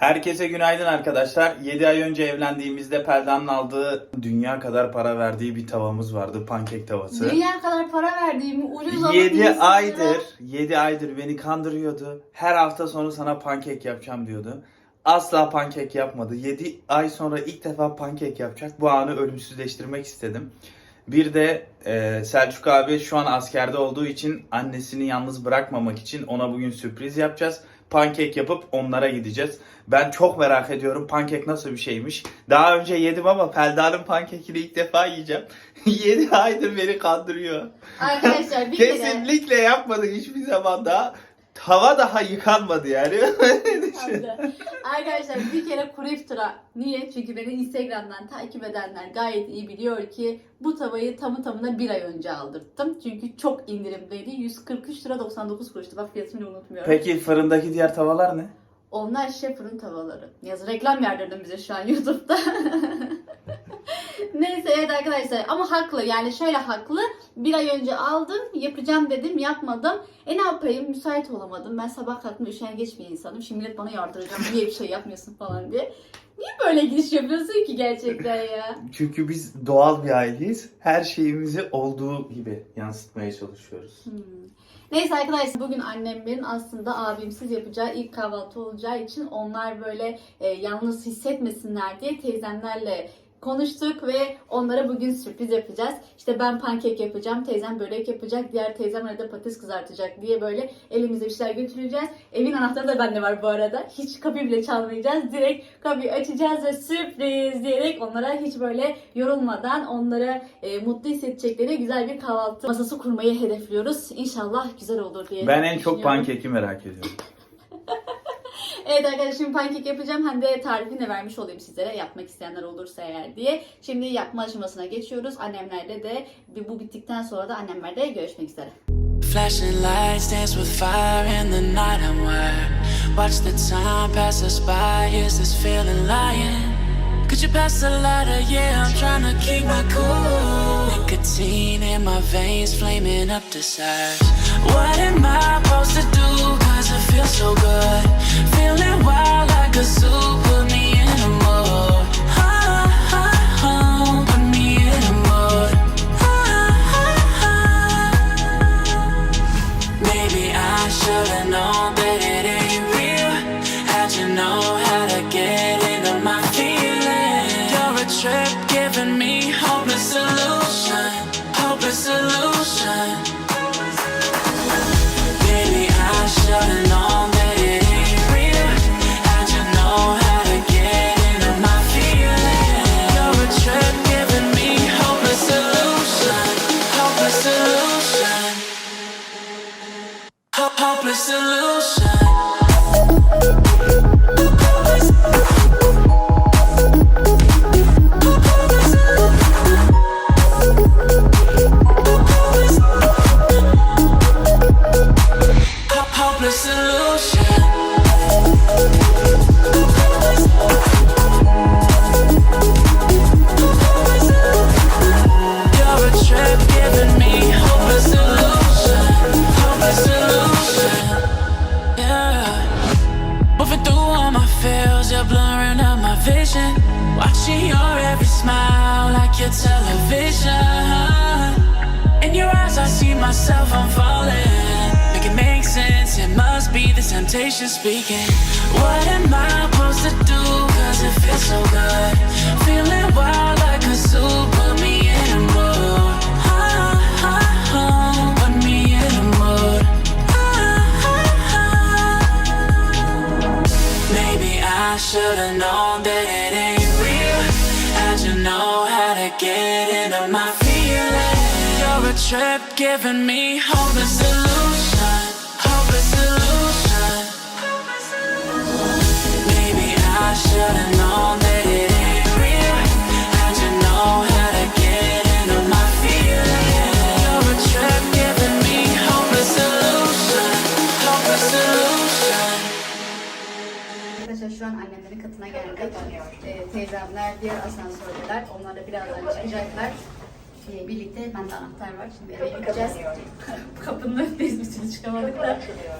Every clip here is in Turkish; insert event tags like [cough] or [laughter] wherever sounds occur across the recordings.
Herkese günaydın arkadaşlar. 7 ay önce evlendiğimizde Pelda'nın aldığı dünya kadar para verdiği bir tavamız vardı. Pankek tavası. Dünya kadar para verdiğimi ucuz alıp 7 insanlara- aydır, 7 aydır beni kandırıyordu. Her hafta sonu sana pankek yapacağım diyordu. Asla pankek yapmadı. 7 ay sonra ilk defa pankek yapacak. Bu anı ölümsüzleştirmek istedim. Bir de e, Selçuk abi şu an askerde olduğu için annesini yalnız bırakmamak için ona bugün sürpriz yapacağız. Pankek yapıp onlara gideceğiz. Ben çok merak ediyorum pankek nasıl bir şeymiş. Daha önce yedim ama Pelda'nın pankekini ilk defa yiyeceğim. [laughs] 7 aydır beni kandırıyor. Arkadaşlar bir kere Kesinlikle yapmadık hiçbir zaman daha. Tava daha yıkanmadı yani. [laughs] [laughs] Arkadaşlar bir kere kuru iftira. Niye? Çünkü beni Instagram'dan takip edenler gayet iyi biliyor ki bu tavayı tamı tamına bir ay önce aldırttım. Çünkü çok indirimdeydi. 143 lira 99 kuruştu. Bak fiyatını unutmuyorum. Peki fırındaki diğer tavalar ne? Onlar şef fırın tavaları. Yaz reklam yerdirdim bize şu an YouTube'da. [laughs] Neyse evet arkadaşlar ama haklı yani şöyle haklı. Bir ay önce aldım yapacağım dedim yapmadım. E ne yapayım müsait olamadım. Ben sabah kalktım üşengeç bir insanım. Şimdi millet bana yardıracağım niye bir şey yapmıyorsun falan diye. Niye böyle giriş yapıyorsun ki gerçekten ya? [laughs] Çünkü biz doğal bir aileyiz. Her şeyimizi olduğu gibi yansıtmaya çalışıyoruz. Hmm. Neyse arkadaşlar bugün annemin aslında abimsiz yapacağı ilk kahvaltı olacağı için onlar böyle e, yalnız hissetmesinler diye teyzemlerle konuştuk ve onlara bugün sürpriz yapacağız. İşte ben pankek yapacağım, teyzem börek yapacak, diğer teyzem arada patates kızartacak diye böyle elimizde bir şeyler götüreceğiz. Evin anahtarı da bende var bu arada. Hiç kapıyı bile çalmayacağız. Direkt kapıyı açacağız ve sürpriz diyerek onlara hiç böyle yorulmadan onlara e, mutlu hissedecekleri güzel bir kahvaltı masası kurmayı hedefliyoruz. İnşallah güzel olur diye Ben en çok pankeki merak ediyorum. Evet arkadaşlar şimdi pankek yapacağım. Hem de tarifini de vermiş olayım sizlere yapmak isteyenler olursa eğer diye. Şimdi yapma aşamasına geçiyoruz. Annemlerle de bu bittikten sonra da annemlerle görüşmek üzere. Flashing lights dance with fire in the night I'm wired. Watch the time pass us by. Is this feeling lying? Could you pass the lighter? Yeah, I'm trying to keep my cool. Nicotine in my veins, flaming up desires. What am I supposed to do? Cause it feels so good. Feeling wild like a zoo. Put me in a mood. Ah, ah, ah, put me in a mood. Maybe I should've known solution. Television. In your eyes, I see myself, I'm falling. Make it make sense, it must be the temptation speaking. What am I supposed to do? Cause it feels so good. Feeling wild like a zoo, put me in a mood. Put me in a mood. Maybe I should've known that it ain't real. How'd you know how to get into my feelings? You're a trip giving me hopeless solution, hopeless solution. Maybe I should've şu an annemlerin katına geldik. Ee, teyzemler diğer asansördeler. Onlar da birazdan çıkacaklar. Ee, birlikte bende anahtar var. Şimdi eve gideceğiz. [laughs] Kapının önündeyiz bir türlü çıkamadık da.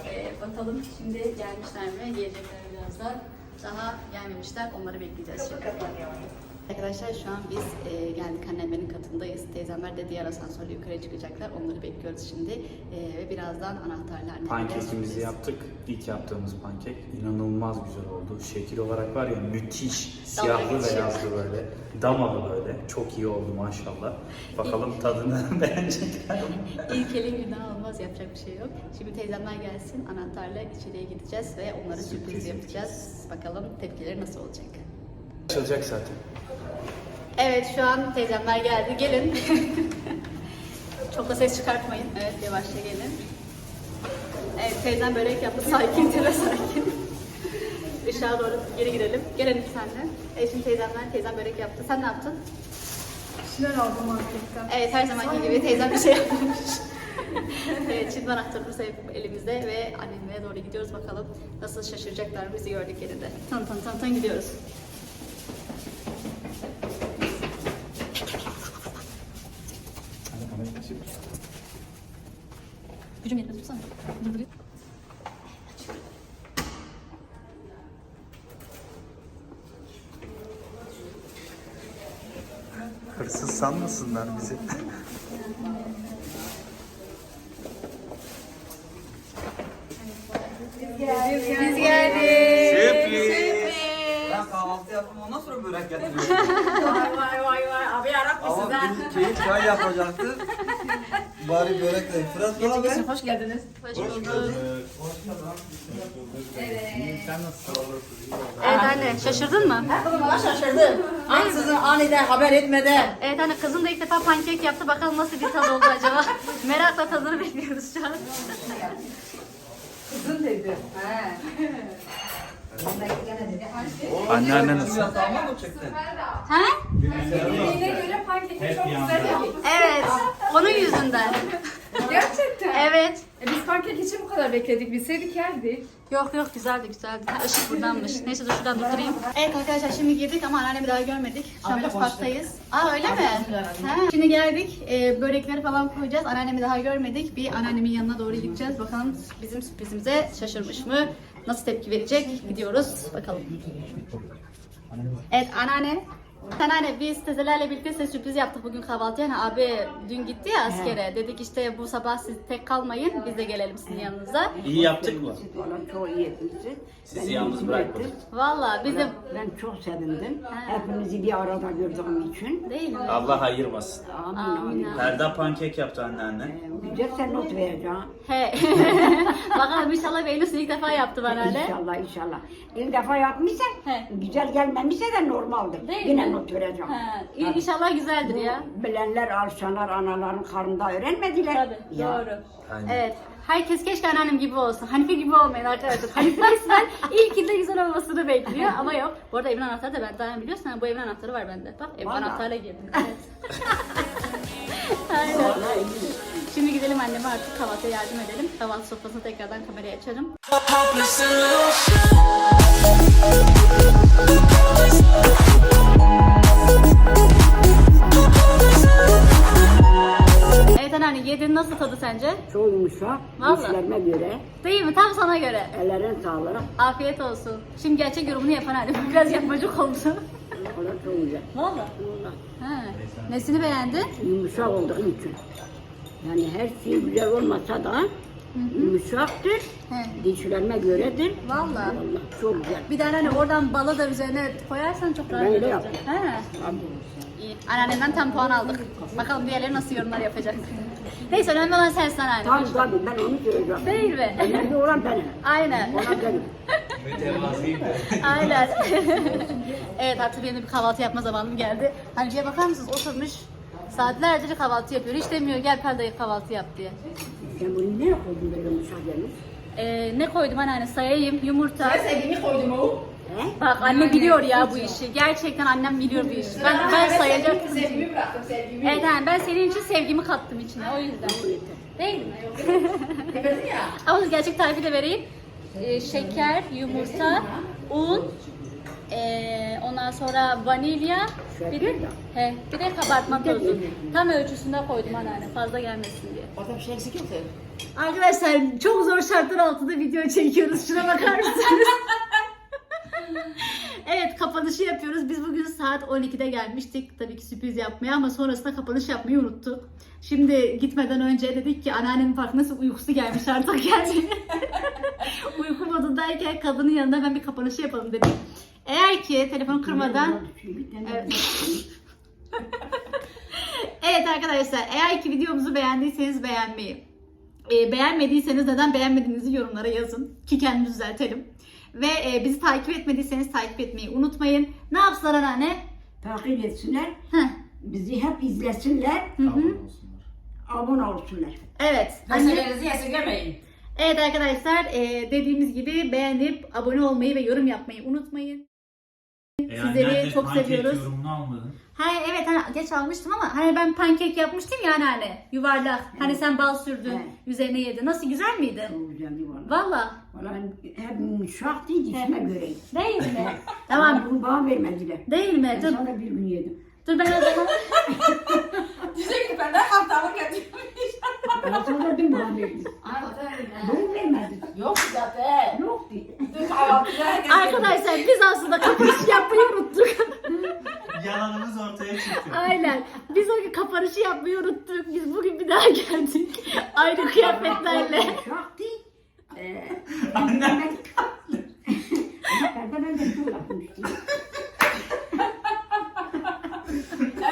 Ee, bakalım şimdi gelmişler mi? Gelecekler birazdan. Daha gelmemişler. Onları bekleyeceğiz şimdi. Arkadaşlar şu an biz e, geldik annemlerin katındayız. Teyzemler de diğer asansörle yukarı çıkacaklar. Onları bekliyoruz şimdi. E, ve birazdan anahtarlar Pankekimizi yaptık. İlk yaptığımız pankek inanılmaz güzel oldu. Şekil olarak var ya müthiş. Siyahlı geçiyor. beyazlı böyle. Damalı böyle. Çok iyi oldu maşallah. Bakalım tadını [laughs] beğenecekler? İlk elin günah olmaz yapacak bir şey yok. Şimdi teyzemler gelsin anahtarla içeriye gideceğiz ve onlara sürpriz, Sürpriz yapacağız. Bakalım tepkileri nasıl olacak. Açılacak zaten. Evet şu an teyzemler geldi. Gelin. [laughs] Çok da ses çıkartmayın. Evet yavaşça gelin. Evet teyzem börek yaptı. Sakin tele sakin. Işığa doğru geri girelim. Gelelim sen de. Evet şimdi teyzemler teyzem börek yaptı. Sen ne yaptın? şeyler aldım marketten. Evet her zamanki gibi teyzem bir şey [laughs] yapmış. evet şimdi anahtarımız elimizde ve annemlere doğru gidiyoruz bakalım nasıl şaşıracaklar bizi gördüklerinde. Tan tan tan tan gidiyoruz. Gücüm yetmez tutsana. Durduruyor. Hırsız sanmasınlar bizi. Biz geldik. Sürpriz. Ben kahvaltı yaptım ondan sonra börek getiriyorum. [laughs] Vay vay vay vay. Abi yarabbim Ama sizden. bir keyif çay yapacaktı. Bari börek de. Fırat bana be. Hoş geldiniz. Hoş bulduk. Sen nasılsın? Evet anne şaşırdın mı? Kızım bana şaşırdı. Ansızın aniden haber etmeden. Evet anne kızım da ilk defa pankek yaptı. Bakalım nasıl bir tadı oldu acaba? [laughs] Merakla tadını bekliyoruz şu an. Kızın dedi. [laughs] He. Anneanne nasıl? Ha? Yine göre pankeki çok güzel yaptı. Evet. Onun yüzünden. Gerçekten. Evet. E biz pankek için bu kadar bekledik. Bilseydik yerdik. Yok yok güzeldi güzeldi. Ha, ışık buradanmış. Neyse dur şuradan tutturayım. Evet arkadaşlar şimdi girdik ama anneannemi daha görmedik. Şu an mutfaktayız. Aa öyle mi? Ha. Şimdi geldik. E, börekleri falan koyacağız. Anneannemi daha görmedik. Bir anneannemin yanına doğru gideceğiz. Bakalım bizim sürprizimize şaşırmış mı? Nasıl tepki verecek? Gidiyoruz. Bakalım. Evet anneanne. Anneanne biz tezelerle birlikte size sürpriz yaptık bugün kahvaltıya. Yani abi dün gitti ya askere. Dedik işte bu sabah siz tek kalmayın. Biz de gelelim sizin yanınıza. İyi yaptık mı? Valla çok iyi etmişsin. Sizi yalnız bırakmadık. Valla biz de Ben çok sevindim. Ha. Hepinizi bir arada gördüğüm için. değil mi? Allah hayırmasın. Amin Amin. Ferda pankek yaptı anneanne. Ee, Güzel sen not vereceğim. He. [laughs] Bakalım inşallah beğenirsin ilk defa yaptı bana öyle. İnşallah inşallah. İlk defa yapmışsan He. güzel gelmemişse de normaldir. Değil Yine mi? Not vereceğim. Ha, inşallah güzeldir ya. Bilenler alşanar anaların karnında öğrenmediler. Tabii Ya. doğru. Aynen. Evet. Herkes keşke anneannem gibi olsun. Hanife gibi olmayın arkadaşlar. Hanife [laughs] resmen ilkinde güzel olmasını bekliyor ama yok. Bu arada evin anahtarı da bende. Hani biliyorsun ha, bu evin anahtarı var bende. Bak ev Vallahi. anahtarıyla girdim. [laughs] Evet. [laughs] Aynen. Şimdi gidelim anneme artık kahvaltıya yardım edelim. Kahvaltı sofrasını tekrardan kameraya açarım. Hopeless solution. Yedin nasıl tadı sence? Çok yumuşak. Vallahi. Dişlerime göre. Değil mi? Tam sana göre. Ellerin sağlığı. Afiyet olsun. Şimdi gerçek yorumunu yapan annem. [laughs] Biraz yapmacık oldu. Da çok güzel. Valla. Vallahi. Ha. Nesini beğendin? Yumuşak olduğu için. Yani her şey güzel olmasa da yumuşaktır. He. Dişlerime göredir. Valla. Çok güzel. Bir de hani oradan balı da üzerine koyarsan çok rahat Ben olacak. yaptım. He. Anneannemden tam puan aldık. Bakalım diğerleri nasıl yorumlar yapacak. Neyse önemli olan sensin anneanne. Tabii tabii ben onu söyleyeceğim. Değil mi? Önemli olan benim. Aynen. Ona benim. [laughs] Aynen. [laughs] evet artık benim de bir kahvaltı yapma zamanım geldi. Hani şeye bakar mısınız oturmuş saatlerce kahvaltı yapıyor. Hiç demiyor gel Perda'ya kahvaltı yap diye. Sen bunu nereye koydun böyle yumuşak gelmiş? Ee, ne koydum anneanne sayayım yumurta. Sevgimi koydum o. He? Bak anne biliyor ya bu işi. Gerçekten annem biliyor bu işi. Ben, ben sayacaktım. Sevgimi bıraktım sevgimi. Evet yani ben senin için sevgimi kattım içine o yüzden. Değil mi? Ama gerçek tarifi de vereyim. Ee, şeker, yumurta, un, ee, ondan sonra vanilya, bir de, he, bir de kabartma tozu. Tam ölçüsünde koydum anneanne fazla gelmesin diye. Orada bir şey eksik yok Arkadaşlar çok zor şartlar altında video çekiyoruz. Şuna bakar mısınız? [laughs] [laughs] evet kapanışı yapıyoruz. Biz bugün saat 12'de gelmiştik. Tabii ki sürpriz yapmaya ama sonrasında kapanış yapmayı unuttuk. Şimdi gitmeden önce dedik ki anneannemin farkında uykusu gelmiş artık yani. [laughs] Uyku modundayken kadının yanında ben bir kapanışı yapalım dedik. Eğer ki telefonu kırmadan Evet. [laughs] Evet arkadaşlar eğer ki videomuzu beğendiyseniz beğenmeyi, e, beğenmediyseniz neden beğenmediğinizi yorumlara yazın ki kendimizi düzeltelim. Ve e, bizi takip etmediyseniz takip etmeyi unutmayın. Ne yapsınlar anneanne? Takip etsinler. Heh, Bizi hep izlesinler. Abone olsunlar. Evet. Anne, Meselelerinizi esirgemeyin. evet arkadaşlar e, dediğimiz gibi beğenip abone olmayı ve yorum yapmayı unutmayın. Sizleri çok seviyoruz. yorumunu almadın. Ha evet hani geç almıştım ama hani ben pankek yapmıştım ya anneanne yuvarlak. Hani sen bal sürdün Evet. üzerine yedin. Nasıl güzel miydi? Çok güzeldi valla. Valla. Valla hep yumuşak değil dişime göre. Değil mi? [laughs] tamam. Bunu bana vermediler. Değil mi? Ben Dur, sonra bir gün yedim. dur ben o zaman. [laughs] Diyecek ki benden haftalık getirmiş. Ben sonra dün bana verdim. Bunu vermedi. Yok zaten. Yok dedi. Dün kahvaltıda herkes Arkadaşlar biz aslında kapanışı yapmayı unuttuk. Yalanımız ortaya çıktı. Aynen. Biz o gün kapanışı yapmayı unuttuk. Biz bugün bir daha geldik. [laughs] Aynı kıyafetlerle. Yumuşak değil. Ee, Anne. ben de ben de çok yapmıştım.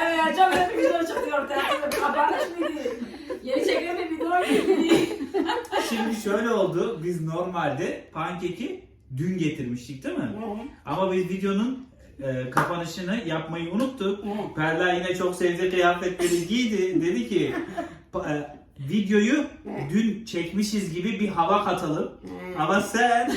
Evet, çok güzel bir video çıktı ortaya. Kapanış mıydı? Yeni çekilen bir video muydu? Şimdi şöyle oldu. Biz normalde pankeki dün getirmiştik değil mi? Evet. Ama biz videonun e, kapanışını yapmayı unuttuk. Evet. Perla yine çok sevdiği kıyafetleri giydi. Dedi ki e, videoyu Evet. dün çekmişiz gibi bir hava katalım. Evet. Ama sen. [laughs]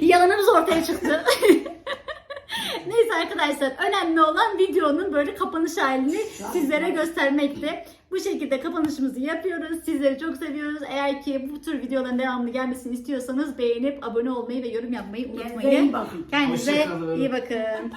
Yalanımız ortaya çıktı. [laughs] Neyse arkadaşlar önemli olan videonun böyle kapanış halini sizlere göstermekti. Bu şekilde kapanışımızı yapıyoruz. Sizleri çok seviyoruz. Eğer ki bu tür videoların devamlı gelmesini istiyorsanız beğenip abone olmayı ve yorum yapmayı Kendinize unutmayın. iyi bakın. Kendinize iyi bakın.